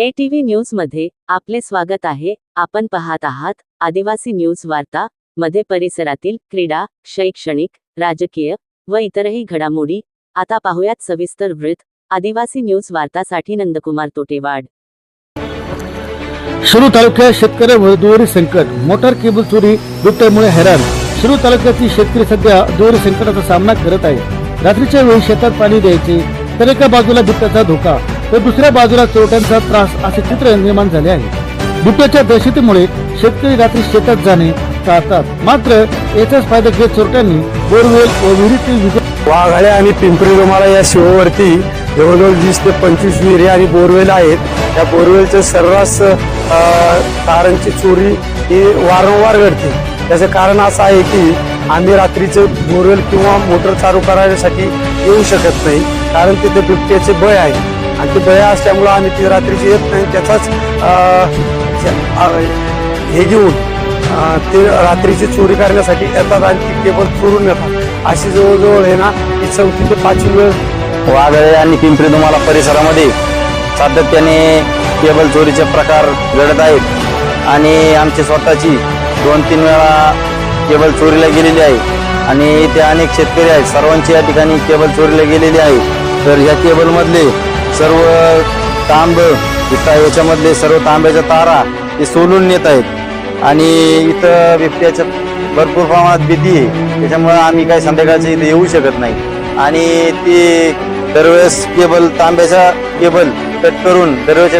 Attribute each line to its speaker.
Speaker 1: ATV TV न्यूजमध्ये आपले स्वागत आहे. आपण पाहत आहात आदिवासी न्यूज वार्ता मध्ये परिसरातील क्रीडा शैक्षणिक राजकीय व इतरही घडामोडी. आता पाहुयात सविस्तर वृत्त. आदिवासी न्यूज वार्तासाठी नंदकुमार तोटेवाड.
Speaker 2: शिरू तालुक्यात शेतकऱ्यावर दुहेरी संकट. मोटार केबल चोरी बिबट्यामुळे हैराण. शिरू तालुक्यातील शेतकरी सध्या दुहेरी संकटाचा सामना करत आहे रात्रीच्या वेळी शेतात पाणी द्यायचे तर एका बाजूला बिबट्याचा धोका. तर दुसऱ्या बाजूला चोरट्यांचा त्रास असे चित्र निर्माण झाले आहे. बिबट्याच्या दहशतीमुळे शेतकरी रात्री शेतात जाणे टाळतात. मात्र याचाच फायदा घेत चोरट्यांनी बोरवेल व विहिरीतील
Speaker 3: वाघाळे आणि पिंपरी रुमाला या शिवावरती जवळजवळ वीस ते पंचवीस विहिरी आणि बोरवेल आहेत. त्या बोरवेलचं सर्रास तारांची चोरी ही वारंवार घडते. त्याचं कारण असं आहे की आम्ही रात्रीचं बोरवेल किंवा मोटर चालू करण्यासाठी येऊ शकत नाही. कारण तिथे बिबट्याचे बळ आहे. आणि ते बया असल्यामुळं आम्ही ती रात्रीची येत नाही. त्याचाच हे घेऊन ते रात्रीची चोरी करण्यासाठी येतात आणि ती केबल चोरून येतात अशी जवळजवळ आहे ना ही चौथी ते पाचवी वेळ.
Speaker 4: वाघळे आणि पिंपरी तुम्हाला परिसरामध्ये सातत्याने केबल चोरीचे प्रकार घडत आहेत. आणि आमची स्वतःची दोन तीन वेळा केबल चोरीला गेलेली आहे. आणि इथे अनेक शेतकरी आहेत. सर्वांची या ठिकाणी केबल चोरीला गेलेली आहे. तर ह्या केबलमधले सर्व तांब इथं याच्यामधले सर्व तांब्याच्या तारा हे सोलून नेत आहेत. आणि इथं बिबट्याच्या भरपूर प्रमाणात भीती आहे. त्याच्यामुळं आम्ही काही संध्याकाळच्या इथे येऊ शकत नाही. आणि ते दरवेळेस केबल तांब्याचा केबल कट करून दरवेळेच्या